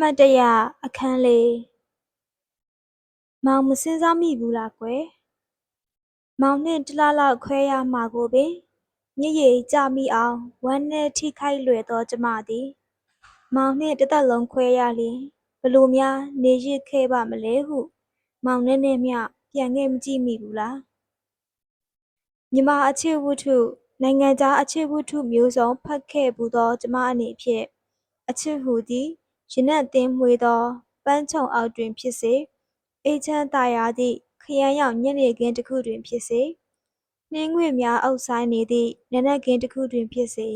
မှတ်တရအခန်းလေးမောင်မစဉ်းစားမိဘူးလားကွယ်မောင်နှင့်တစ်လလောက်ခွဲရမှာကိုပင်မျက်ရည်ကျမိအောင်ဝမ်းနည်းထိခိုက်လွယ်သောကျမသည်မောင်နှင့်တစ်သက်လုံးခွဲရလျှင်ဘယ်လိုများနေရစ်ခဲ့ပါမလဲဟု မောင်နည်းနည်းမျှပြန်ငယ်မကြည့်မိဘူးလားမြန်မာအချစ်ဝတ္ထုနိုင်ငံခြားအချစ်ဝတ္ထုမျိုးစုံဖတ်ခဲ့ဖူးသောကျမအနေဖြင့်အချစ်ဟူသည် ရနံ့သင်းမွှေးသော ပန်းခြုံအောက်တွင်ဖြစ်စေအေးချမ်းသာယာသည့် ခရမ်းရောင်ညနေခင်းတစ်ခုတွင်ဖြစ်စေနှင်းငွေ့များအုပ်ဆိုင်နေသည့်နံနက်ခင်းတစ်ခုတွင်ဖြစ်စေ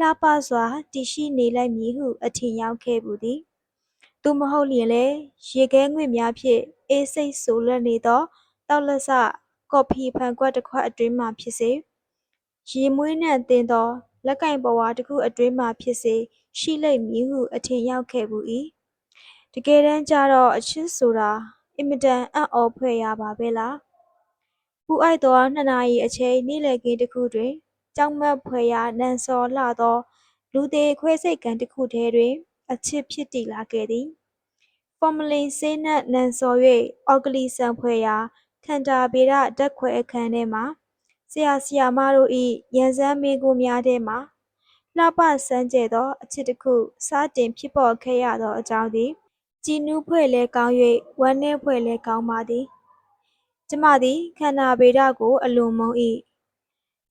လှပစွာတည်ရှိနေလိမ့်မည်ဟု အထင်ရောက်ခဲ့ဖူးသည်သို့မဟုတ်လျှင်လည်းရေခဲငွေ့များဖြင့်အေးစိတ်ဆိုလတ်နေသောတောက်လက်စကော်ဖီဖန်ခွက်တစ်ခွက်အတွင်းမှဖြစ်စေရေမွေးနှံသင်းသောလက်ကင်ဘဝတစ်ခုအတွင်းမှဖြစ်စေ ရှိလိမ့်မည်ဟုအထင်ရောက်ခဲ့ဖူး၏တကယ်တမ်းကျတော့အချစ်ဆိုတာအင်မတန်အံ့ဩဖွယ်ရာပါပဲလားပူအိုက်သောနှစ်နာရီအချိန်နေ့လည်ခင်းတစ်ခုတွင်ကြောက်မက်ဖွယ်ရာနံစော်လှသော လူသေးခွဲစိတ်ကန်တစ်ခုထဲတွင် အချစ်ဖြစ်တည်လာခဲ့သည်ဖော်မလင်ဆေးနက်နံစော်၍အော်ဂလီဆန်ဖွယ်ရာခန္ဓာဗေဒဓာတ်ခွဲအခန်းထဲမှဆရာဆရာမတို့၏ရန်စမ်းမေးခွန်းများထဲမှ လှပစမ်းကြဲသောအချစ်တစ်ခု စတင်ဖြစ်ပေါ်ခဲ့ရသောအကြောင်းသည် ကြည်နူးဖွယ်လည်းကောင်း၍ဝမ်းနည်းဖွယ်လည်းကောင်းပါသည် ကျမသည် ခန္ဓာဗေဒကို အလွန်မုန်း၏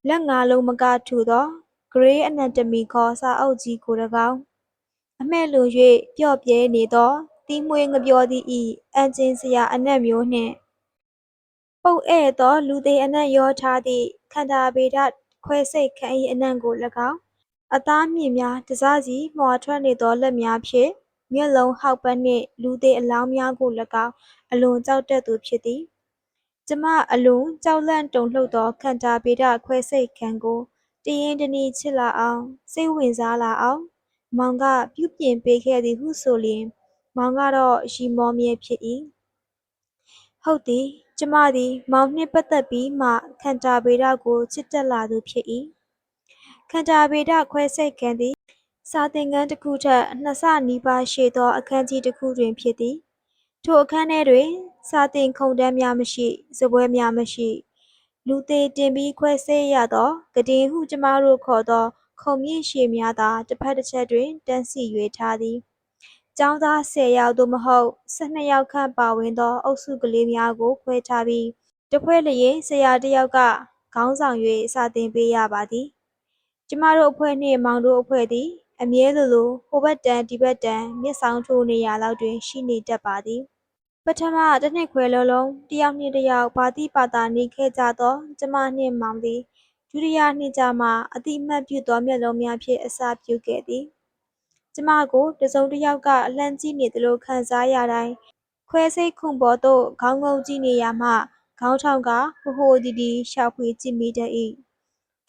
လက်ငါးလုံးမကထူသော Grey Anatomy ခေါ် စာအုပ်ကြီးကို၎င်း အမှဲ့လွန်၍ပျော့ပြဲနေသောတီးမွှေးငပျောသည့်၏အံကျင်စရာအနက်မျိုးနှင့် ပုပ်ဧသော လူသေအနံ့ရောထားသည့် ခန္ဓာဗေဒခွဲစိတ်ခန်း၏အနံ့ကို၎င်း အသားမြစ်များတစစီမွှာထွက်နေသောလက်များဖြင့်မျက်လုံးဟောက်ပတ်နှင့်လူသေအလောင်းများကို၎င်းအလွန်ကြောက်တတ်သူဖြစ်သည်ကျမအလွန်ကြောက်လန့်တုန်လှုပ်သောခန္ဓာဗေဒခွဲစိတ်ခန်းကိုတရင်းတနှီးချစ်လာအောင်စိတ်ဝင်စားလာအောင် မောင်ကပြုပြင်ပေးခဲ့သည်ဟုဆိုလျှင် မောင်ကတော့ရီမောမြဲဖြစ်၏ဟုတ်သည် ကျမသည် မောင်နှင့်ပတ်သက်ပြီးမှခန္ဓာဗေဒကိုချစ်တတ်လာသူဖြစ်၏ ခန္ဓာဗေဒခွဲစိတ်ခန်းသည်စာသင်ခန်းတစ်ခုထက်နှစ်ဆနီးပါးရှည်သောအခန်းကြီးတစ်ခုတွင်ဖြစ်သည်ထိုအခန်းထဲတွင် စာသင်ခုံတန်းများမရှိစားပွဲများမရှိ လူသေးတင်ပြီးခွဲစိတ်ရသောကတင်ဟုကျမတို့ခေါ်သောခုံမြင့်ရှည်များသာတစ်ဖက်တစ်ချက်တွင်တန်းစီ၍ထားသည်ကျောင်းသား10ယောက်သို့မဟုတ်12ယောက်ခန့်ပါဝင်သောအုပ်စုကလေးများကိုခွဲထားပြီးတစ်ဖွဲ့လျင်ဆရာတစ်ယောက်ကခေါင်းဆောင်၍စာသင်ပေးရပါသည် ကျမတို့အဖွဲ့နှင့် မောင်တို့အဖွဲ့သည် အမြဲလိုလို ဟိုဘက်တန်းဒီဘက်တန်းမျက်စောင်းထိုးနေရာလောက်တွင် ရှိနေတတ်ပါသည် ပထမတစ်နှစ်ခွဲလုံးလုံးတယောက်နှင့်တယောက် ဘာတိပါတာနေခဲ့ကြသော ကျမနှင့်မောင်သည် ဒုတိယနှစ်ကြမှအတိမတ်ပြုသောမျက်လုံးများဖြင့် အစာပြုခဲ့သည် ကျမကို တစုံတစ်ယောက်ကအလှမ်းကြည့်နေသလိုခံစားရတိုင်း ခွဲစိတ်ခုံပေါ်သို့ ခေါင်းငုံကြည့်နေရမှ ခေါင်းထောင်ကဟိုဟိုဒီဒီ ရှောက်ဖွေကြည့်မိတတ်၏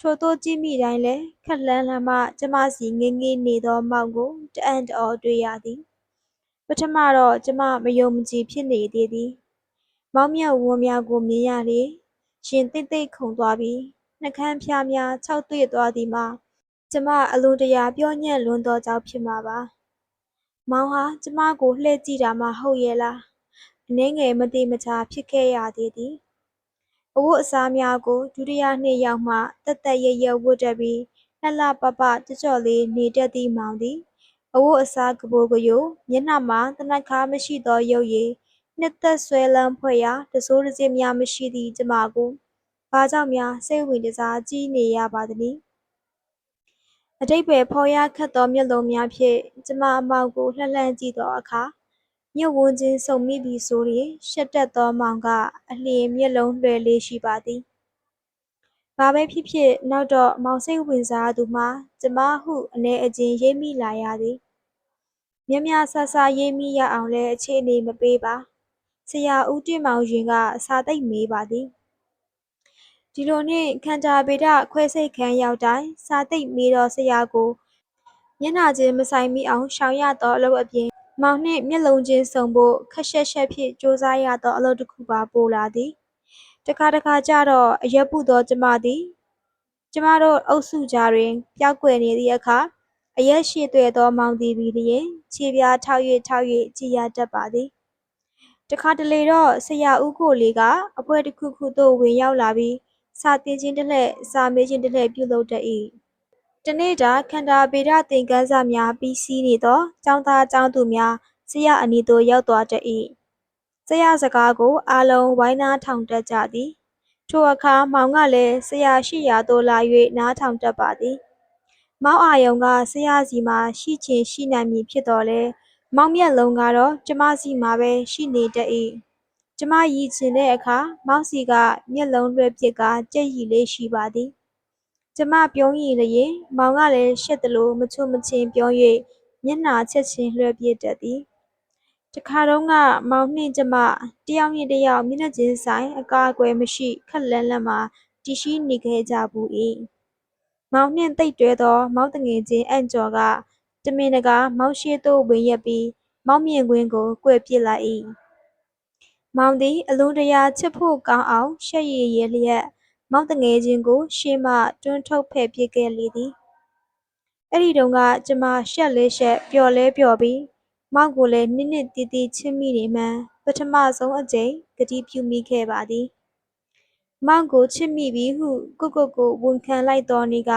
ထိုသို့ကြည့်မိတိုင်းလည်းခက်လှမ်းလှမ်းမှ ကျမစီငေးငေးနေသောမောင်ကို တအံ့တအော်တွေ့ရသည် ပထမတော့ ကျမ မယုံမကြည်ဖြစ်နေသေးသည် မောင်မြတ်ဝန်းများကိုမြင်ရလေ ရင်သိမ့်သိမ့်ခုန်သွားပြီး နှကန်းဖျားများ ခြောက်သွေ့သွားသည်မှာ ကျမ အလိုတရာ ပြောညံ့လွန်းသောကြောင့် ဖြစ်မှာပါ မောင်ဟာ ကျမကို လှည့်ကြည့်တာမှ ဟုတ်ရဲ့လား အနှဲငယ်မတိမချာ ဖြစ်ခဲ့ရသေးသည် အဝတ်အစားများကို ဒုတိယနှစ်ရောက်မှတက်တက်ရရဝတ်တတ်ပြီး လှလှပပ ကြော့ကြော့လေးနေတတ်သည့်မောင်သည် အဝတ်အစား ကပိုကယိုမျက်နှာမှာတနခါမရှိသောရုပ်ရည် နှစ်သက်ဆွဲလန်းဖွယ်ရာတစိုးတစင်းများမရှိသည့် ကျမကို ဘာကြောင့်များ စိတ်ဝင်တစားကြည့်နေရပါသနည်းအတိတ်ပဲဖော်ရခတ်သောမျက်လုံးများဖြင့် ကျမအမောက်ကို လှလှမ်းကြည့်သောအခါ မြုပ်ဝန်းချင်းဆုံမိပြီဆိုရင်ရှက်တက်သောမောင်က အလျင်မျက်လုံးလွှဲလေးရှိပါသည်ဘာပဲဖြစ်ဖြစ်နောက်တော့မောင်စိတ်ဝင်စားသူမှာကျမဟုအနေအချင်းရိပ်မိလာရသည်မြမဆဆရေးမိရအောင်လဲအခြေအနေမပေးပါဆရာဦးတင်မောင်ရင်ကစာသိပ်မေးပါသည်ဒီလိုနှင့်ခန္ဓာဗေဒခွဲစိတ်ခန်းရောက်တိုင်းစာသိပ်မေးသောဆရာကိုမျက်နှာချင်းမဆိုင်မိအောင်ရှောင်ရသောအလုပ်အပြင် မောင်နှင့်မျက်လုံးချင်းဆုံဖို့ခက်ရှက်ရှက်ဖြင့်ကြိုးစားရသောအလုပ်တစ်ခုပါပိုလာသည်တခါတခါကျတော့အရက်ပုသောကျမသည်ကျမတို့အုပ်စုကြားတွင်ပျောက်ကွယ်နေသည့်အခါအရက်ရှိသွဲ့သောမောင်သည်ပြီးလျှင်ခြေပြားထောက်၍ထောက်၍ကြည်ရတတ်ပါသည်တခါတလေတော့ဆရာဦးကိုလေးကအပွဲတစ်ခုခုသို့ဝင်ရောက်လာပြီးစာသင်ခြင်းတစ်လှည့်စာမေးခြင်းတစ်လှည့်ပြုလုပ်တတ်၏ တနေ့တာခန္ဓာဗေဒသင်ခန်းစာများပြီးစီးနေသောကျောင်းသားကျောင်းသူများဆရာအနီးသို့ရောက်သွားတတ်၏ဆရာစကားကိုအားလုံးဝိုင်းနားထောင်တတ်ကြသည်ထိုအခါမောင်ကလည်းဆရာရှိရာသို့လာ၍နားထောင်တတ်ပါသည်မောင်အာယုံကဆရာစီမှာရှိချင်ရှိနိုင်မည်ဖြစ်တော်လဲမောင်မျက်လုံးကတော့ကျမစီမှာပဲရှိနေတတ်၏ကျမရည်ချင်တဲ့အခါမောင်စီကမျက်လုံးလွှဲပစ်ကကြက်ရည်လေးရှိပါသည် ကျမပြုံးရည်လျင် မောင်ကလည်း ရှက်သလို မချွတ်မချင်းပြော၍မျက်နှာချက်ချင်းလွှဲပစ်တတ်သည် တခါတော့ကမောင်နှင့်ကျမတယောက်နှင့်တယောက် မျက်နှာချင်းဆိုင် အကာအကွယ်မရှိခက်လန်းလန်းမှာ တည်ရှိနေခဲ့ကြဘူး၏မောင်နှင့်သိပ်တွဲသော မောင်တငယ်ချင်း အံ့ကျော်က တမင်တကာ မောင်ရှေ့သို့ ဝင်ရက်ပြီး မောင်မြင်ကွင်းကို ကွယ်ပစ်လိုက်၏မောင်သည် အလွန်တရာ ချစ်ဖို့ကောင်းအောင် ရှက်ရည်ရလျက် မောင်တငယ်ချင်းကို ရှေ့မှတွန်းထုတ်ဖယ်ပစ်ခဲ့လေသည်အဲ့ဒီတုန်းကကျမရှက်လဲရှက်ပျော်လဲပျော်ပြီးမောင်ကိုလည်းနှစ်နှစ်တီးတီးချစ်မိနေမှန်းပထမဆုံးအကြိမ်ကတိပြုမိခဲ့ပါသည်မောင်ကိုချစ်မိပြီဟုကိုကိုကိုဝန်ခံလိုက်သောနေ့က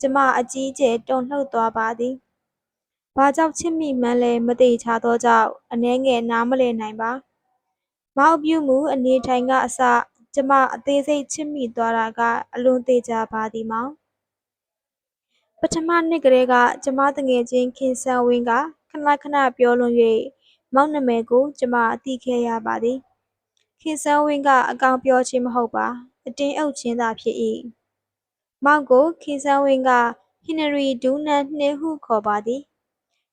ကျမအကြီးကျယ်တုန်လှုပ်သွားပါသည်။ဘာကြောင့်ချစ်မိမှန်းလဲမသိချသောကြောင့်အနှဲငယ်နားမလည်နိုင်ပါ။မောင်ပြုမှုအနေထိုင်ကအစ ကျမအသေးစိတ်ချစ်မိသွားတာကအလွန်သေးကြပါသည်မောင်။ပထမနှစ်ကလေးကကျမတငယ်ချင်းခင်ဆန်ဝင်းကခဏခဏပြောလွန်၍မောင်နာမည်ကို ကျမသိခဲ့ရပါသည်။ခင်ဆန်းဝင်းကအကောင်ပြောခြင်းမဟုတ်ပါအတင်းအုပ်ခြင်းသာဖြစ်၏မောင်ကိုခင်ဆန်းဝင်းကဟင်နရီဒူးနန်နှင့်ဟုခေါ်ပါသည်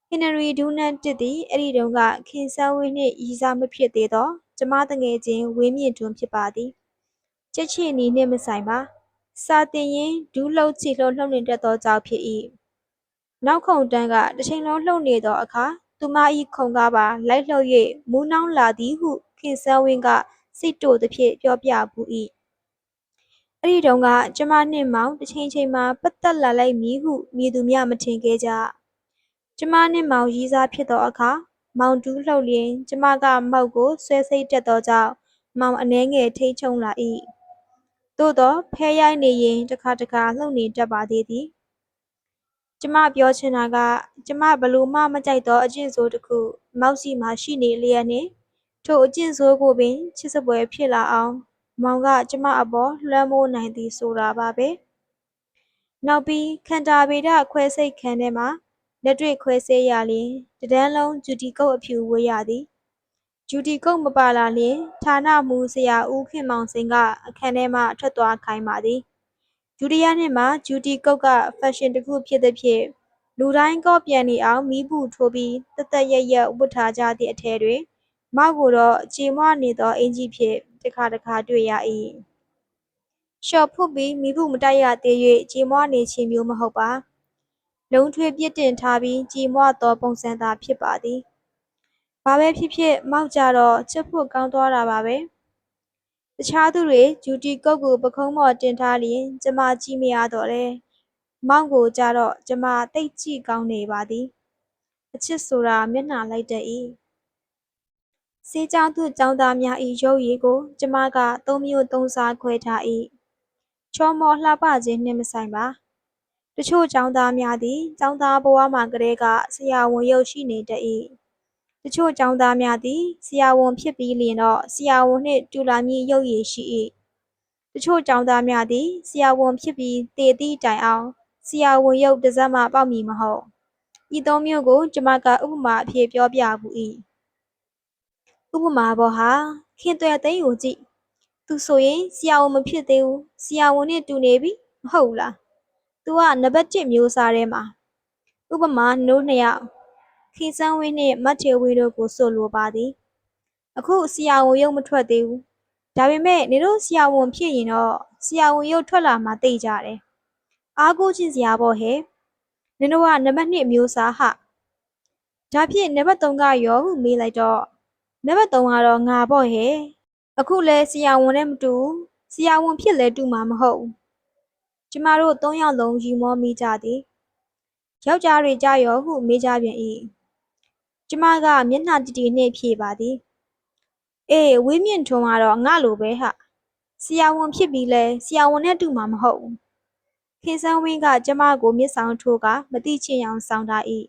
ဟင်နရီဒူးနန်တစ်သည်အဲ့ဒီတုန်းကခင်ဆန်းဝင်းနှင့်ရည်စားမဖြစ်သေးသောကျမတငယ်ချင်းဝင်းမြင့်တွန်းဖြစ်ပါသည် ကြက်ချီနီနှင့်မဆိုင်ပါစာတင်ရင်ဒူးလှုပ်ချီလှုပ်လှုပ်နေတတ်သောကြောင့်ဖြစ်၏နောက်ခုံတန်းကတစ်ချိန်လုံးလှုပ်နေသောအခါသူမ၏ခုံကားပါလိုက်လှုပ်၍မူးနှောင်းလာသည်ဟုခင်ဆန်းဝင်းကစိတ်တိုသဖြင့်ပြောပြဘူး၏အဲ့ဒီတုန်းကကျမနှင့်မောင်တစ်ချိန်ချိန်မှာပတ်သက်လာလိုက်မည်ဟုမည်သူမျှမထင်ခဲ့ကြကျမနှင့်မောင်ရီးစားဖြစ်သောအခါမောင်တူးလှုပ်လျင်ကျမကမောက်ကိုဆွဲစိတ်တက်သောကြောင့်မောင်အနှဲငယ်ထိတ်ချုံလာ၏ သို့သောဖဲရိုက်နေရင်တစ်ခါတစ်ခါလှုပ်နေတတ်ပါသေးသည်ကျမပြောချင်တာက ကျမဘလို့မှမကြိုက်သောအကျင့်ဆိုးတစ်ခု မောက်စီမှာရှိနေလျက်နှင့်ထိုအကျင့်ဆိုးကိုပင်ချစ်စပွဲဖြစ်လာအောင် မောင်က ကျမအပေါ်လွှမ်းမိုးနိုင်သည်ဆိုတာပါပဲနောက်ပြီးခန္ဓာဗေဒခွဲစိတ်ခန်းထဲမှာလက်တွေ့ခွဲစေးရလျင်တဒန်းလုံးဂျူတီကုတ်အဖြူဝေးရသည် ဂျူတီကုတ်မပါလာလျင်ဌာနမှူဆရာဦးခင်မောင်စိန်ကအခန်းထဲမှထွက်သွားခိုင်းပါသည်ဒုတိယနှစ်မှာဂျူတီကုတ်ကဖက်ရှင်တစ်ခုဖြစ်သည်ဖြင့်လူတိုင်းကော့ပြန်နေအောင်မိဘူးထိုးပြီးတသက်ရရဝတ်ထားကြသည့်အထက်တွင်မောက်ကိုတော့ကြေမွနေသောအင်ကြီးဖြင့်တစ်ခါတစ်ခါတွေ့ရ၏ရှော့ဖုတ်ပြီးမိဘူးမတိုက်ရသေး၍ကြေမွနေခြင်းမျိုးမဟုတ်ပါ လုံးထွေးပြစ်တင်ထားပြီးကြေမွသောပုံစံသာဖြစ်ပါသည် ဘာပဲဖြစ်ဖြစ်မောက်ကြတော့ချစ်ဖို့ကောင်းသွားတာပါပဲတခြားသူတွေဂျူတီကုတ်ကိုပခုံးမော်တင်ထားလျင်ကျမကြည့်မရတော့လဲမောင်ကိုကြတော့ကျမတိတ်ကြည့်ကောင်းနေပါသည်အချစ်ဆိုတာမျက်နှာလိုက်တတ်၏စေးကြောင်းသူကျောင်းသားများ၏ရုပ်ရည်ကို ကျမကသုံးမျိုးသုံးစားခွဲထား၏ချောမောလှပခြင်းနှင့်မဆိုင်ပါတချို့ကျောင်းသားများသည်ကျောင်းသားဘဝမှာကတည်းကဆရာဝန်ရုပ်ရှိနေတတ်၏ တချို့ကျောင်းသားများသည်ဆရာဝန်ဖြစ်ပြီးလျင်တော့ဆရာဝန်နှင့်တူလာမည့်ရုပ်ရည်ရှိ၏တချို့ကျောင်းသားများသည်ဆရာဝန်ဖြစ်ပြီးတည်သည့်တိုင်အောင်ဆရာဝန်ရုပ်တစ်စက်မှပေါက်မည်မဟုတ်ဤသုံးမျိုးကိုကျမကဥပမာအဖြစ်ပြောပြဘူး၏ဥပမာပေါ်ဟာခင်သွယ်သိန်းကိုကြည့်သူဆိုရင်ဆရာဝန်မဖြစ်သေးဘူးဆရာဝန်နဲ့တူနေပြီမဟုတ်လားသူကနံပါတ်1မျိုးစားထဲမှာဥပမာနိုးနှစ်ယောက် ခေစန်းဝင်းနှင့်မတ်ထေဝင်းတို့ကိုဆိုလိုပါသည်အခုဆရာဝန်ရုပ်မထွက်သေးဘူးဒါပေမဲ့နေတို့ဆရာဝန်ဖြစ်ရင်တော့ဆရာဝန်ရုပ်ထွက်လာမှသိကြတယ်အားကိုးခြင်းစရာပေါ့ဟဲ့နင်တို့ကနံပါတ်2မျိုးစားဟာဒါဖြင့်နံပါတ်3ကရောဟုမေးလိုက်တော့နံပါတ်3ကတော့ငါပေါ့ဟဲ့အခုလဲဆရာဝန်နဲ့မတူဆရာဝန်ဖြစ်လဲတူမှာမဟုတ်ကျမတို့၃ယောက်လုံးရီမောမိကြသည်ယောက်ျားတွေကြရောဟုမေးကြပြန်၏ ကျမကမျက်နှာတတီနှင့်ဖြေပါသည်အေးဝင်းမြင့်ထွန်းကတော့ငါလိုပဲဟာဆရာဝန်ဖြစ်ပြီးလဲဆရာဝန်နဲ့တူမှာမဟုတ်ဘူးခင်စန်းဝင်းကကျမကိုမျက်စောင်းထိုးကမတိချင်အောင်စောင်းထား၏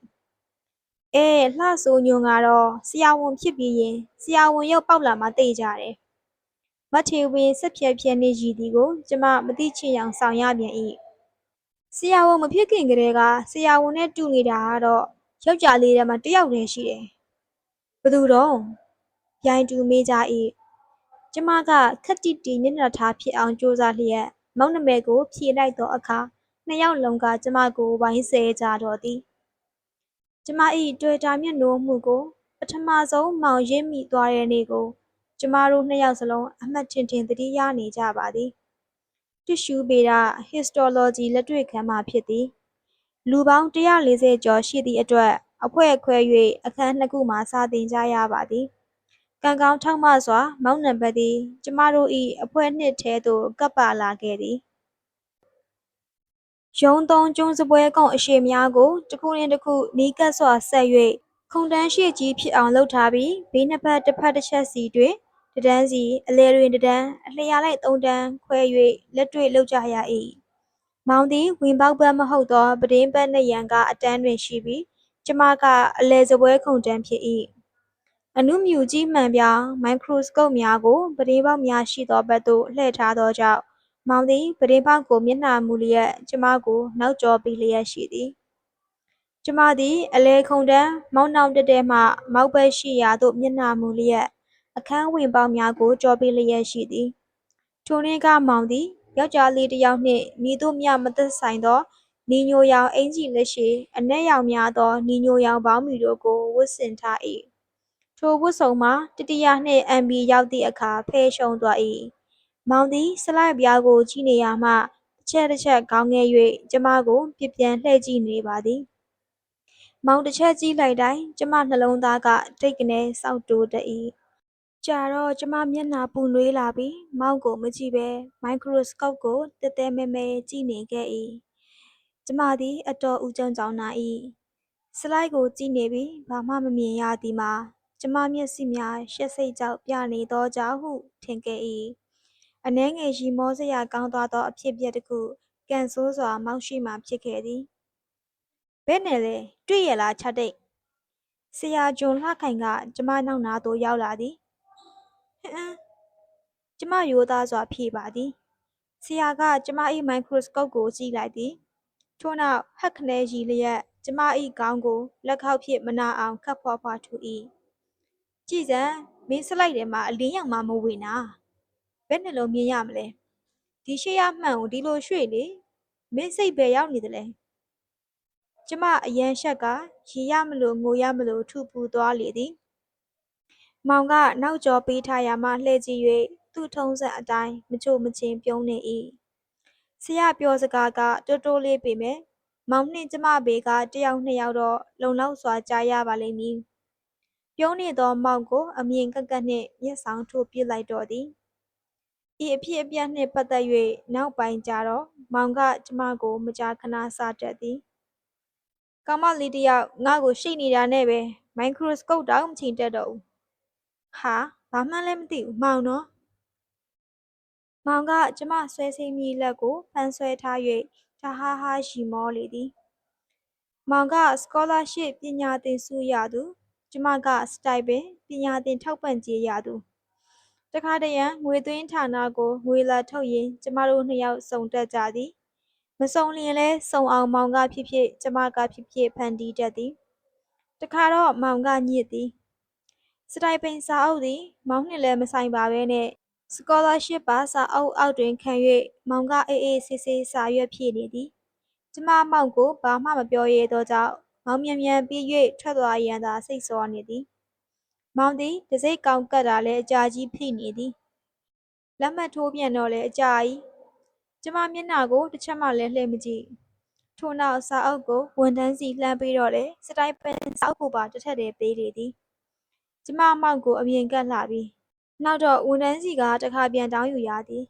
အဲလှဆိုးညွန့်ကတော့ဆရာဝန်ဖြစ်ပြီးရင်ဆရာဝန်ရုပ်ပေါက်လာမှသိကြတယ်မထေဝင်းဆက်ဖြဲဖြဲနေရည်သည်ကို ကျမမတိချင်အောင်ဆောင်ရပြန်၏ဆရာဝန်မဖြစ်ခင်ကတည်းကဆရာဝန်နဲ့တူနေတာကတော့ ယောက်ျားလေးထဲမှာတစ်ယောက်တည်းရှိတယ်ဘသူတော့ပြိုင်တူမေးကြ၏ကျမကခက်တိတီမျက်နှာထားဖြစ်အောင်ကြိုးစားလျက်မောင်နှမဲကိုဖြေလိုက်သောအခါနှစ်ယောက်လုံးကကျမကိုဝိုင်းဆဲကြတော့သည်ကျမ၏တွေ့တာမျက်နှိုးမှုကိုပထမဆုံးမောင်ရင်းမိသွားတဲ့နေ့ကို ကျမတို့နှစ်ယောက်စလုံးအမှတ်ထင်ထင်သတိရနေကြပါသည်တစ်ရှူပေတာ histology လက်တွေ့ခန်းမှာဖြစ်သည် လူပေါင်း 140 ကျော်ရှိသည့်အတွက် အဖွဲ့ခွဲ၍အခန်းနှစ်ခုမှစာသင်ကြရပါသည် ကံကောင်းထောက်မစွာ မောင်နံပါတ်သည် ကျမတို့၏အဖွဲ့နှစ်ထဲသို့ ကပ်ပါလာခဲ့သည် ရုံးသုံး ကျွန်းစပွဲကုန်းအရှိများကို တစ်ခုနှင့်တစ်ခု နီးကပ်စွာဆက်၍ခုံတန်းရှိကြီးဖြစ်အောင် လုပ်ထားပြီး ဘေးနှစ်ဖက် တစ်ဖက်တစ်ချက်စီတွင် တစ်တန်းစီ အလဲတွင် တစ်တန်း အလျားလိုက် သုံးတန်းခွဲ၍လက်တွေ့လုပ်ကြရ၏ မောင်သည် ဝင်ပေါက်ပတ်မဟုတ်သောပတင်းပတ်နှစ်ရန်ကအတန်းတွင်ရှိပြီး ကျမကအလဲစပွဲခုံတန်းဖြစ်၏အနုမြူကြီးမှန်ပြောင်းမိုက်ခရိုစကုပ်များကိုပတင်းပေါက်များရှိသောဘက်သို့လှည့်ထားသောကြောင့်မောင်သည်ပတင်းပေါက်ကိုမျက်နှာမူလျက်ကျမကိုနောက်ကျော်ပေးလျက်ရှိသည်ကျမသည်အလဲခုံတန်းမောင်းနှောင်တက်တဲ့မှမောက်ဘက်ရှိရာသို့မျက်နှာမူလျက်အခန်းဝင်ပေါက်များကိုကျော်ပေးလျက်ရှိသည်ထိုနေ့ကမောင်သည် ယောက်ျားလေးတစ်ယောက်နှင့် မည်သို့မျှမသက်ဆိုင်သော နီညိုရောင်အင်ကြီးလက်ရှိအနက်ရောင်များသော နီညိုရောင်ပေါင်းမီတို့ကို ဝတ်ဆင်ထား၏ထိုဝတ်စုံမှာ တတိယနှင့်အမ်ဘီရောက်သည့်အခါ ဖယ်ရှုံးသွား၏မောင်သည်စလိုက်ပြားကို ကြည့်နေရမှတစ်ချက်တစ်ချက်ခေါင်းငယ်၍ကျမကိုပြပြန်လှည့်ကြည့်နေပါသည်မောင်တစ်ချက်ကြည့်လိုက်တိုင်း ကျမနှလုံးသားက တိတ်ကနေစောက်တိုးတ၏ ကြာတော့ကျမမျက်နှာပူနွေးလာပြီး မောင်ကိုမကြည့်ပဲမိုက်ခရိုစကော့ကိုတဲတဲမဲမဲကြည့်နေခဲ့၏ကျမသည်အတော်ဦးကျုံကြောင်နာ၏စလိုက်ကိုကြည့်နေပြီးဘာမှမမြင်ရသည်မှာကျမမျက်စိများရှက်စိတ်ကြောက်ပြနေသောကြောင့်ဟုထင်ခဲ့၏အနှဲငယ်ရီမောစရာကောင်းသွားသောအဖြစ်အပျက်တစ်ခုကန်ဆိုးစွာမောက်ရှိမှဖြစ်ခဲ့သည်ဘယ်နဲ့လဲတွေ့ရလားချက်တိတ်ဆရာဂျွန်လှခိုင်ကကျမနောက်နာသို့ရောက်လာသည် ဟမ်ကျမရိုးသားစွာဖြေပါသည်ဆရာကကျမ၏မိုက်ခရိုစကုပ်ကိုကြည့်လိုက်သည်ထို့နောက်ဟက်ခနဲရီလျက်ကျမ၏ခေါင်းကိုလက်ခောက်ဖြင့်မနာအောင်ခတ်ဖွားဖွားထူ၏ကြည်စံမင်းစလိုက်တယ်မှာအလင်းရောင်မှမဝင်တာဘယ်နှလုံးမြင်ရမလဲဒီရှေ့ရမှန်ကိုဒီလိုရွှေ့လေမင်းစိတ်ပဲရောက်နေတယ်လေကျမအရန်ရှက်ကရေရမလို့ငိုရမလို့ထူပူသွားလေသည် မောင်ကနောက်ကျော်ပေးထားရမှလှည့်ကြည့်၍သူ့ထုံးစံအတိုင်းမချို့မချင်းပြုံးနေ၏ဆရာပြောစကားကတိုးတိုးလေးပေမဲ့မောင်နှင့်ကျမဘေကတယောက်နှစ်ယောက်တော့လုံလောက်စွာကြားရပါလိမ့်မည်ပြုံးနေသောမောင်ကို အမြင်ကက်ကက်နှင့်မျက်စောင်းထိုးပြစ်လိုက်တော့သည်ဤအဖြစ်အပျက်နှင့်ပတ်သက်၍နောက်ပိုင်းကြတော့မောင်ကကျမကိုမကြာခဏစတတ်သည်ကောင်မလေးတယောက်ငါ့ကိုရှိနေတာနဲ့ပဲမိုက်ခရိုစကုပ်တောင်မချိန်တက်တော့ဘူး ဟာဘာမှလည်းမသိဘူးမောင်နော်မောင်ကကျမဆွဲစိမ့်မိလက်ကိုဖမ်းဆွဲထား၍တဟားဟားရီမောလေသည်မောင်ကစကောလာရှစ်ပညာသင်ဆုရသူကျမကစတိုင်ပင်ပညာသင်ထောက်ပံ့ကြေးရသူတခါတရံငွေသွင်းဌာနကိုငွေလာထုတ်ရင် ကျမတို့နှစ်ယောက်စုံတက်ကြသည်မစုံလျင်လဲစုံအောင်မောင်ကဖြစ်ဖြစ် ကျမကဖြစ်ဖြစ်ဖန်တီးတတ်သည်တခါတော့မောင်ကညစ်သည် စတိုင်ပင်စာအုပ်သည် မောင်နှင့်လည်းမဆိုင်ပါဘဲနဲ့စကောလာရှစ်ပါစာအုပ်အောက်တွင်ခံ၍မောင်ကအေးအေးဆေးဆေးစာရွက်ဖြည့်နေသည်ကျမမောင်ကိုဘာမှမပြောရသောကြောင့်မောင်မြန်မြန်ပြီး၍ထွက်သွားရန်သာစိတ်ဆောနေသည်မောင်သည်တစိ့ကောင်ကတ်တာလည်းအကြာကြီးဖိနေသည်လက်မှတ်ထိုးပြန်တော့လည်းအကြာကြီးကျမမျက်နှာကိုတစ်ချက်မှလည်းလှည့်မကြည့်ထို့နောက်စာအုပ်ကိုဝန်ထမ်းစီလှမ်းပေးတော့လေစတိုင်ပန်စာအုပ်ကိုပါတစ်ထက်တည်းပေးလေသည် ကျမမောင်ကိုအမြင်ကတ်လှပြီးနောက်တော့ဝန်ထမ်းစီကတခါပြန်တောင်းယူရသည်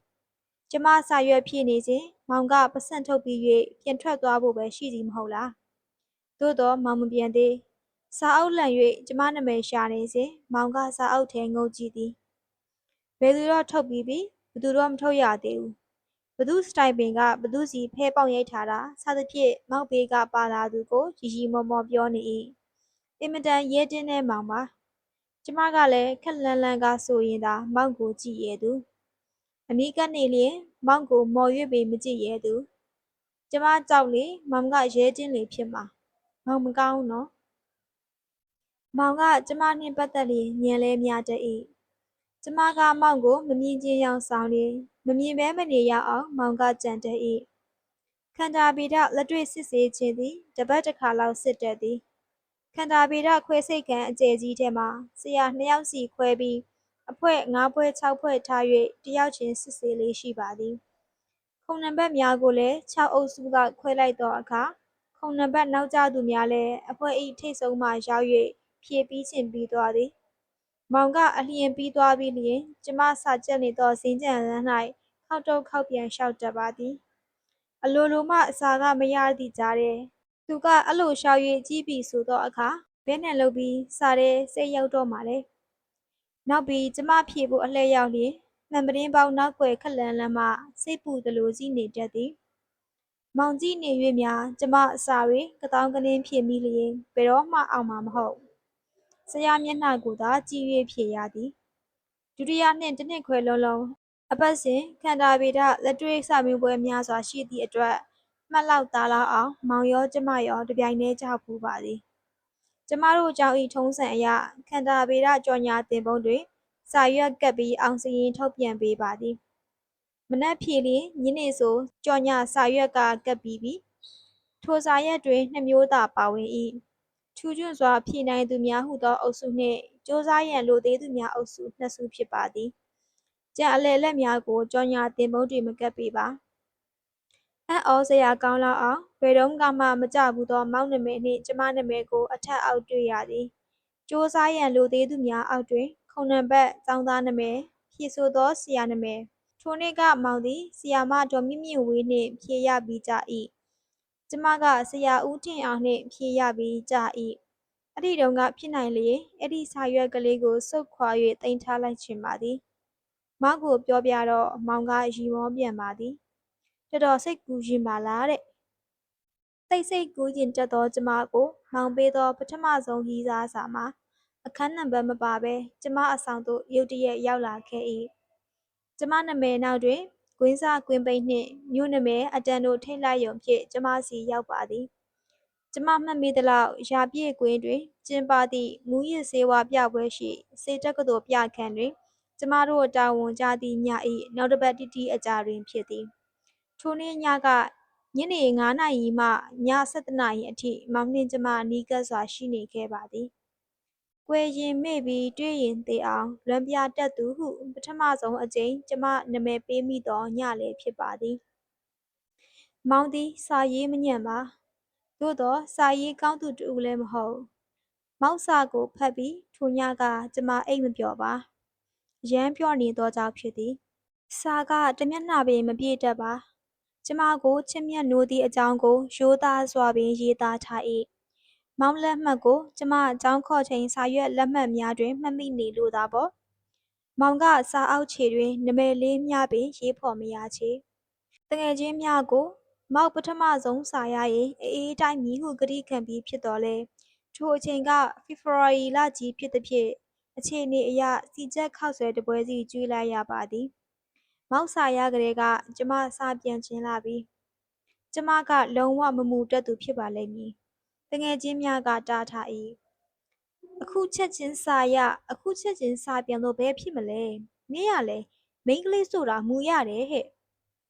ကျမစာရွက်ဖြည့်နေစဉ်မောင်ကပစံထုတ်ပြီး၍ပြန်ထွက်သွားဖို့ပဲရှိစီမဟုတ်လားသို့တော့မောင်မပြန်သေးစာအုပ်လှန်၍ကျမနာမည်ရှာနေစဉ်မောင်ကစာအုပ်ထဲငုံကြည့်သည်ဘယ်သူတော့ထုတ်ပြီးပြီဘသူတော့မထုတ်ရသေးဘူးဘသူစတိုင်ပင်ကဘသူစီဖဲပေါင်ရိုက်ထားတာစသဖြင့်မောက်ဘေးကပါလာသူကိုရီရီမောမောပြောနေ၏အင်မတန်ရဲတင်းတဲ့မောင်ပါ ကျမကလည်းခက်လန်းလန်းကဆိုရင်သာမောင်ကိုကြည့်ရဲသူအနီးကနေလျင်မောင်ကိုမော်၍ပေမကြည့်ရဲသူကျမကြောက်လေမောင်ကရဲတင်းလေဖြစ်မှာမောင်မကောင်းနော်မောင်ကကျမနှင့်ပတ်သက်လျင်ညံလဲများတတ်၏ကျမကမောင်ကိုမမြင်ချင်းရောင်ဆောင်လျင်မမြင်ဘဲမနေရအောင်မောင်ကကြံတတ်၏ခန္ဓာဗီဒလက်တွေ့စစ်ဆေးခြင်းသည်တပတ်တစ်ခါလောက်စစ်တတ်သည် ခန္ဓာဗီဒခွဲစိတ်ကန်အကျယ်ကြီးထဲမှာဆရာနှစ်ယောက်စီခွဲပြီးအဖွဲ၅ဖွဲ၆ဖွဲထား၍တယောက်ချင်းစစ်ဆေးလေးရှိပါသည်ခုံနံပါတ်များကိုလည်း6အုပ်စုကခွဲလိုက်သောအခါခုံနံပါတ်နောက်ကျသူများလည်းအဖွဲဤထိတ်ဆုံးမှရောက်၍ဖြည့်ပြီးချင်ပြီးသွားသည်မောင်ကအလျင်ပြီးသွားပြီးလျင်ကျမစာကျက်နေသောစင်းကြံလမ်း၌ခောက်တုတ်ခောက်ပြန်လျှောက်တတ်ပါသည်အလိုလိုမှအစာကမရသည့်ကြားတဲ့ သူကအလိုလျှောက်၍ကြီးပြီဆိုသောအခါဘဲနဲ့လုပ်ပြီးစားတဲ့စိတ်ရောက်တော့မှလေနောက်ပြီးကျမဖြေဖို့အလှည့်ရောက်လျင်မှန်ပတင်းပေါင်းနောက်ွယ်ခက်လန်းလန်းမှစိတ်ပူသလိုကြီးနေတတ်သည်မောင်ကြီးနေ၍များကျမအစာတွေကတောင်းကနင်းဖြစ်မိလျင်ဘယ်တော့မှအောင်မှာမဟုတ်ဆရာမျက်နှာကိုသာကြည့်၍ဖြေရသည်ဒုတိယနှင့်တစ်နှစ်ခွဲလုံးလုံးအပတ်စဉ်ခန္ဓာဗေဒလက်တွေ့စာမေးပွဲများစွာရှိသည့်အတွက် မှတ်လောက်သားလောက်အောင် မောင်ရောကျမရောတပြိုင်တည်းကြောက်ဖူးပါသည်ကျမတို့အကြောင်းဤထုံးစံအရခန္ဓာဗေဒကြော်ညာတင်ပုံးတွင်စာရွက်ကပ်ပြီးအောင်စရင်ထုတ်ပြန်ပေးပါသည်မနက်ဖြေလျင်ညနေဆိုကြော်ညာစာရွက်ကကပ်ပြီးပြီထိုစာရွက်တွင်နှစ်မျိုးသာပါဝင်၏ထူးချွန်စွာဖြေနိုင်သူများဟုသောအုပ်စုနှင့်စ조사ရန်လိုသေးသူများအုပ်စုနှစ်စုဖြစ်ပါသည်ကြံအလယ်လက်များကိုကြော်ညာတင်ပုံးတွင်မကပ်ပေးပါ အံ့ဩစရာကောင်းလောက်အောင်ဘယ်တော့မှမကြဘူးသောမောင်နမယ်နှင့်ကျမနမယ်ကိုအထက်အောက်တွေ့ရသည်စ조사ရန်လိုသေးသူများအောက်တွင်ခုံနံပါတ်ចောင်းသားနမယ်ဖြည့်ဆိုသောဆရာနမယ်ထိုနေ့ကမောင်သည်ဆီယာမဒေါ်မြင့်မြင့်ဝေးနှင့်ဖြေရပြီးကြ၏ကျမကဆရာဦးထင်အောင်နှင့်ဖြေရပြီးကြ၏အဲ့ဒီတုန်းကဖြစ်နိုင်လေအဲ့ဒီစာရွက်ကလေးကိုစုပ်ခွာ၍တင်ထားလိုက်ချင်ပါသည်မောင်ကိုပြောပြတော့မောင်ကရီမောပြန်ပါသည် တော်တော်စိတ်ကူးရင်ပါလားတဲ့စိတ်စိတ်ကူးရင်တက်သောကျမကိုမောင်ပေးသောပထမဆုံးဟီးစားစာမှာအခန်းနံပါတ်မပါဘဲကျမအဆောင်သို့ရုတ်တရက်ရောက်လာခဲ့၏ကျမနာမည်နောက်တွင်ကွင်းစားကွင်းပိတ်နှင့်မြို့နာမည်အတန်တို့ထိတ်လိုက်ယုံဖြင့်ကျမစီရောက်ပါသည်ကျမမှတ်မိသလောက်ရာပြည့်ကွင်းတွင်ကျင်းပသည့်မူရစ်စေဝါပြပွဲရှိစေတက္ကသိုလ်ပြခန်းတွင် ကျမတို့တာဝန်ကြသည့်ည၏နောက်တစ်ပတ်တိတိအကြာတွင်ဖြစ်သည် ထိုနေ့ညကညနေ9နာရီမှည7နာရီအထိမောင်နှင့်ကျမနီးကပ်စွာရှိနေခဲ့ပါသည်။ကွယ်ရင်မေ့ပြီးတွေးရင်သေအောင်လွမ်းပြတတ်သူဟုပထမဆုံးအကြိမ်ကျမနာမည်ပေးမိသောညလည်းဖြစ်ပါသည်။မောင်သည်စာရေးမညံ့ပါ။သို့သောစာရေးကောင်းသူတစ်ဦးလည်းမဟုတ်။မောက်စာကိုဖတ်ပြီးထိုညကကျမအိပ်မပျော်ပါ။အရမ်းပျော့နေသောကြောင့်ဖြစ်သည်။စာကတစ်မျက်နှာပင်မပြည့်တတ်ပါ။ ကျမကိုချစ်မြတ်နိုးသည့်အကြောင်းကိုရိုးသားစွာပင်ရေးသားထား၏။မောင်လက်မှတ်ကိုကျမအကြောင်းခေါ်ချိန်စာရွက်လက်မှတ်များတွင်မှတ်မိနေလို့သာပေါ့။မောင်ကစာအောက်ခြေတွင်နာမည်လေးမျှပင်ရေးဖော်မရချေ။သူငယ်ချင်းများကို မောက်ပထမဆုံးစာရရင်အေးအေးတိုင်းမည်ဟုကတိခံပြီးဖြစ်တော်လဲ။ထိုအချိန်ကဖေဖော်ဝါရီလကြီးဖြစ်သဖြင့်အခြေအနေအရစီချက်ခောက်ဆွဲတပွဲစီကျွေးလိုက်ရပါသည်။ မောက်စာရကလေးက ကျမ စာပြန်ချင်းလာပြီ။ကျမက လုံးဝမမူတက်သူ ဖြစ်ပါလိမ့်မည်။တငယ်ချင်းများက တားထား၏။အခုချက်ချင်းစာရ အခုချက်ချင်း စာပြန်လို့ ဘယ်ဖြစ်မလဲ။မင်းရလဲမိန်းကလေးဆိုတာ မူရတယ်ဟဲ့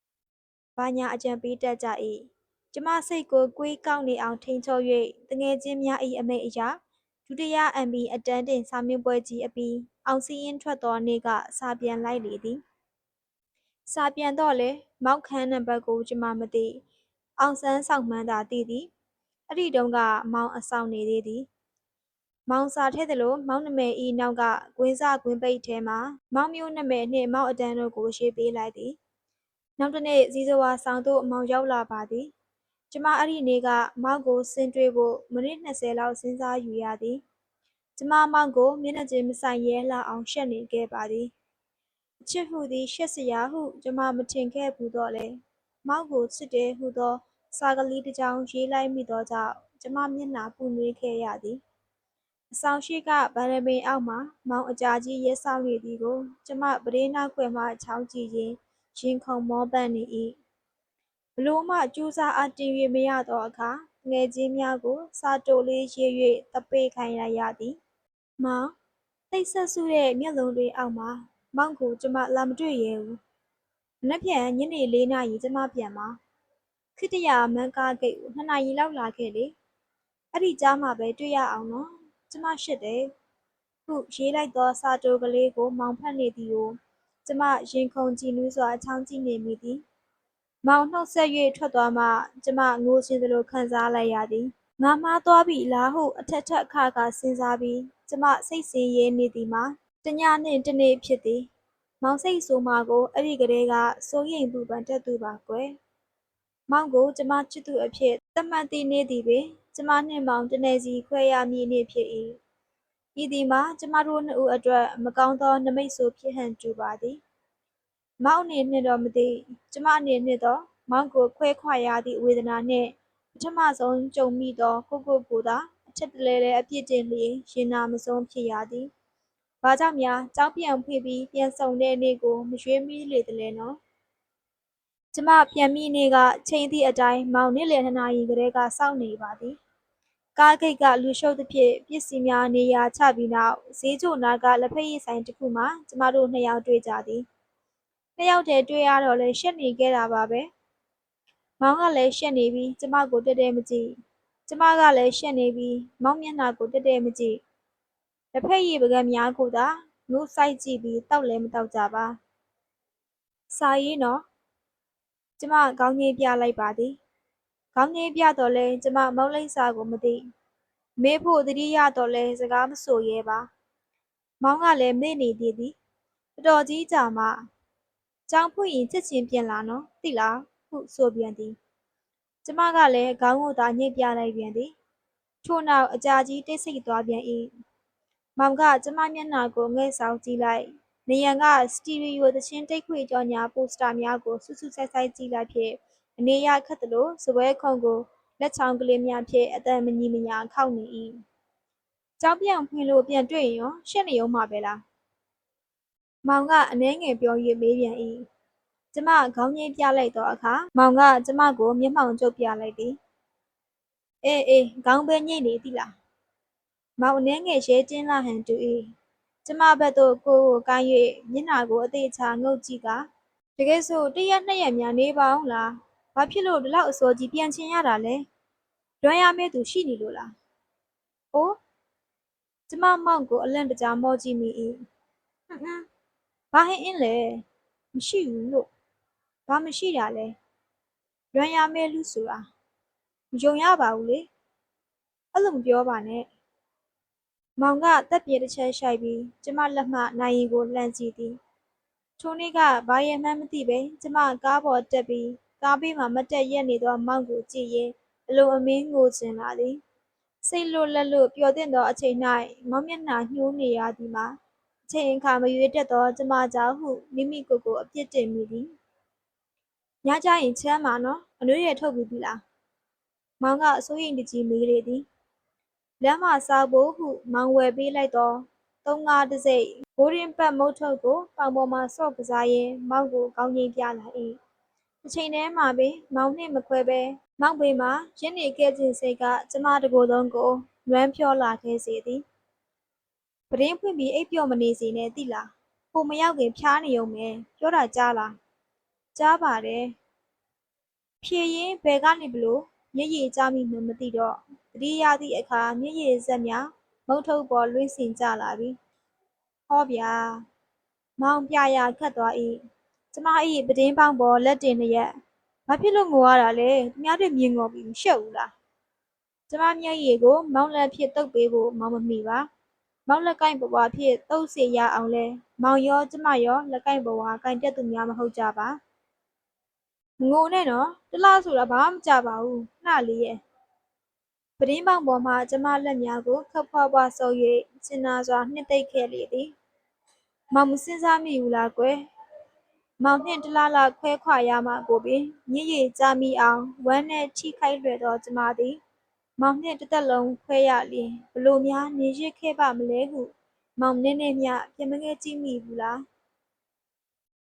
။ဘာညာ အကြံပေးတတ်ကြ၏။ကျမစိတ်ကို ကွေးကောက်နေအောင် ထိန်ချုပ်၍တငယ်ချင်းများ၏အမိတ်အရာဒုတိယ MB အတန်းတင် စာမေးပွဲကြီးအပြီး အောင်စီရင်ထွက်သောနေ့က စာပြန်လိုက်လေသည်။ စာပြန်တော့လေမောက်ခန်းနံပါတ်ကိုကျမမသိ။အောင်ဆန်းဆောင်မှန်းသာသိသည်။အဲ့ဒီတုန်းကမောင်အဆောင်နေသေးသည်။မောင်စာထည့်သလိုမောင်နမယ်ဤနောက်ကကွင်းစားကွင်းပိတ်ထဲမှာမောင်မျိုးနမယ်နှင့်မောင်အတန်းတို့ကိုရေးပေးလိုက်သည်။နောက်တစ်နေ့ဇီဇဝါဆောင်သို့မောင်ရောက်လာပါသည်။ကျမအဲ့ဒီနေ့ကမောင်ကိုဆင်းတွေ့ဖို့မိနစ်20လောက်စဉ်းစားယူရသည်ကျမမောင်ကိုမျက်နှာချင်းမဆိုင်ရဲလာအောင်ရှက်နေခဲ့ပါသည် အချစ်ဟုသည် ရှက်စရာဟု ကျမမထင်ခဲ့ဘူးတော့လေမောင်ကို ချစ်တယ်ဟုသော စာကလေးတစ်ကြောင်း ရေးလိုက်မိသောကြောင့် ကျမမျက်နှာပူနွေးခဲ့ရသည် အဆောင်ရှိကဗန္ဒပင်အောက်မှမောင်အကြာကြီးရဲဆောင်နေသည်ကို ကျမပဒေးနောက်ွယ်မှ ချောင်းကြည့်ရင်း ရင်ခုန်မောပန်းနေ၏ဘလို့မှ ကြိုးစားအပ်တင်၍မရသောအခါငယ်ချင်းများကို စာတိုလေးရေး၍တပေခိုင်းလိုက်ရသည် မောင်တိတ်ဆက်ဆုတဲ့ မျက်လုံးတွေအောက်မှာ မောင်ကို ကျမလာမတွေ့ရဘူး မနေ့ပြန် ညနေ၄နာရီ ကျမပြန်မှာခိတရမန်းကားဂိတ်ကို နှစ်နာရီလောက် လာခဲ့လေ အဲ့ဒီကြားမှာပဲ တွေ့ရအောင်နော် ကျမရှိတယ် ခုရေးလိုက်သော စာတိုကလေးကို မောင်ဖတ်နေသည်ကို ကျမရင်ခုန်ကြည်နူးစွာအချောင်းကြည့်နေမိသည် မောင်နှုတ်ဆက်၍ထွက်သွားမှ ကျမငိုခြင်းသလို ခံစားလိုက်ရသည် ငါမှားသွားပြီလားဟု အထက်ထက်အခါခါ စဉ်းစားပြီး ကျမစိတ်ဆင်းရဲနေသည်မှာ တညနှင့်တနေ့ဖြစ်သည်မောင်စိတ်ဆိုးမှာကိုအဲ့ဒီကလေးကစိုးရိမ်ပူပန်တက်သူပါကွယ်မောင်ကိုကျမချစ်သူအဖြစ်သတ်မှတ်သိနေသည်ပင်ကျမနှင့်မောင်တနေစီခွဲရမည်နေ့ဖြစ်၏ဤသည်မှာကျမတို့နှစ်ဦးအတွက်မကောင်းသောနမိတ်ဆိုးဖြစ်ဟန်တူပါသည်မောင်အနေနဲ့တော့မသိကျမအနေနဲ့တော့မောင်ကိုခွဲခွာရသည့်ဝေဒနာနှင့်ပထမဆုံးကြုံမိသောကိုကိုကိုသာအချက်တလဲလဲအပြစ်တင်လျင်ရင်နာမဆုံးဖြစ်ရသည်။ ဘာကြောင့်များကြောင်းပြန်ဖွေပြီးပြန်ဆောင်တဲ့နေ့ကိုမရွေးမိလေတလဲနော်။ကျမပြန်မိနေ့ကချိန်သည့်အတိုင်းမောင်နေ့လယ်နှစ်နာရီကလေးကစောင့်နေပါသည်။ကားဂိတ်ကလူရှုပ်သဖြင့်ပစ္စည်းများနေရာချပြီးနောက်ဈေးချိုနာကလက်ဖက်ရည်ဆိုင်တစ်ခုမှာကျမတို့နှစ်ယောက်တွေ့ကြသည်။နှစ်ယောက်တည်းတွေ့ရတော့လဲရှက်နေခဲ့တာပါပဲ။မောင်ကလည်းရှက်နေပြီးကျမကိုတက်တက်မကြည့်ကျမကလည်းရှက်နေပြီးမောင်မျက်နှာကိုတက်တက်မကြည့် တစ်ဖက်ရည်ပကံများကိုသာငုဆိုင်ကြည့်ပြီးတောက်လည်းမတောက်ကြပါစာရေးနော်ကျမခေါင်းငင်းပြလိုက်ပါသည်ခေါင်းငင်းပြတော့လဲကျမမုံလိမ့်စာကိုမသိမေးဖို့တတိယတော့လဲစကားမဆိုရဲပါမောင်ကလည်းမေ့နေသေးသည်တော်တော်ကြီးကြာမှကြောင်ဖွင့်ရင်ချက်ချင်းပြင်လာနော်သိလားဟုဆိုပြန်သည်ကျမကလည်းခေါင်းကိုသာညှိပြလိုက်ပြန်သည်ထို့နောက်အကြာကြီးတိတ်ဆိတ်သွားပြန်၏ မောင်က ကျမမျက်နှာကို ငဲ့ဆောင်ကြည့်လိုက်နေရန်ကစတီရီယိုသချင်းတိတ်ခွေကြော်ညာပိုစတာများကိုဆူဆူဆိုက်ဆိုက်ကြည့်လိုက်ဖြင့် အနေရခတ်သလိုစပွဲခုံကို လက်ချောင်းကလေးများဖြင့်အတန်မညီမညာခောက်နေ၏ကြောင်းပြောင်ဖွင့်လို့ ပြန်တွေ့ရင်ရော ရှက်နေအောင်မှာပဲလား မောင်က အနှဲငယ်ပြော၍မေးပြန်၏ကျမ ခေါင်းငိမ့်ပြလိုက်သောအခါ မောင်က ကျမကို မျက်မှောင်ကျုပ်ပြလိုက်သည် အေးအေး ခေါင်းပဲညိတ်နေသီလား မောင်အနှဲငယ်ရဲကျင်းလာဟန်တူ၏ကျမဘက်သို့ကိုယ်ကိုကိုင်း၍မျက်နှာကိုအသေးချာငုတ်ကြည့်ကတကယ်ဆိုတရက်နှစ်ရက်များနေပါအောင်လားဘာဖြစ်လို့ဒီလောက်အစောကြီးပြန်ချင်ရတာလဲလွမ်းရမယ့်သူရှိနေလို့လားအိုးကျမမောင်ကိုအလန့်တကြားမော့ကြည့်မိ၏ဟွန်းဟွန်းဘာဟင်းအင်းလဲမရှိဘူးလို့ဘာမရှိတာလဲလွမ်းရမယ့်လူဆိုတာမယုံရပါဘူးလေအဲ့လိုမပြောပါနဲ့ မောင်ကတက်ပြေတစ်ချက်ရှိုက်ပြီးကျမလက်မှနိုင်ရီကိုလှမ်းကြည့်သည်ထိုနေ့ကဘာရဲ့မှန်းမသိပဲကျမကားပေါ်တက်ပြီးကားဘေးမှာမတက်ရက်နေသောမောင်ကိုကြည့်ရင်အလိုအမင်းငိုချင်လာသည်စိတ်လွတ်လက်လွတ်ပျော်တဲ့သောအချိန်၌မောင်မျက်နှာညှိုးနေရသည်မှာအချိန်အခါမရွေးတက်သောကျမကြောင့်ဟုမိမိကိုယ်ကိုအပြစ်တင်မိသည်ညကြရင်ချမ်းပါနော်အနှွေးရထုတ်ပြီးပြီလားမောင်ကအစိုးရိမ်တကြီးမေးလေသည် လမ်းမှာစားဖို့ဟုမောင်ဝယ်ပေးလိုက်သောသုံးငါးတစိတ်ဘိုးရင်ပတ်မုတ်ထုတ်ကိုပေါင်ပေါ်မှာဆော့ကစားရင်းမောင်ကိုကောင်းကြီးပြလာ၏အချိန်တည်းမှာပင်မောင်နှင့်မခွဲပဲမောင်ပေမှာရင်းနေခဲ့ခြင်းစိတ်ကကျမတကိုယ်လုံးကိုလွမ်းဖြောလာခဲ့စေသည်ပရင်းဖွင့်ပြီးအိပ်ပျော်မနေစေနဲ့သိလားဟိုမရောက်ခင်ဖျားနေုံပဲပြောတာကြားလားကြားပါတယ်ဖြေရင်ဘယ်ကနေဘလို့မျက်ရည်ကျမိမှမသိတော့ တတိယသည့်အခါမျက်ရည်စက်များမုတ်ထုတ်ပေါ်လွင့်စင်ကြလာပြီဟောဗျာမောင်ပြရာခတ်သွား၏ကျမ၏ပဒင်းပေါင်းပေါ်လက်တင်လျက်ဘာဖြစ်လို့ငိုရတာလဲသူများတွေမြင်ငေါ်ပြီးမရှက်ဘူးလားကျမမျက်ရည်ကိုမောင်လက်ဖြစ်တုပ်ပေးဖို့မောင်မမိပါမောင်လက်ကိုင်းဘဝဖြစ်တုပ်စီရအောင်လဲမောင်ရောကျမရောလက်ကိုင်းဘဝကိုင်းတက်သူများမဟုတ်ကြပါမငိုနဲ့နော်တစ်လားဆိုတာဘာမှမကြပါဘူးခဏလေးရဲ့ ပဒင်းပေါင်ပေါ်မှ ကျမလက်များကို ခပ်ဖွားဖွားဆုပ်၍စင်နာစွာ နှစ်သိမ့်ခဲ့လေသည် မောင် မစင်စားမိဘူးလားကွယ် မောင်နှင့်တလားလားခွဲခွာရမှကိုပင်ညစ်ရည်ကြမိအောင် ဝမ်းနဲ့ထိခိုက်လွယ်သော ကျမသည် မောင်နှင့် တစ်သက်လုံး ခွဲရလျင်ဘလို့များ နေရစ်ခဲ့ပါမလဲဟု မောင်နည်းနည်းမျှ ပြင်မခဲ့ကြည့်မိဘူးလား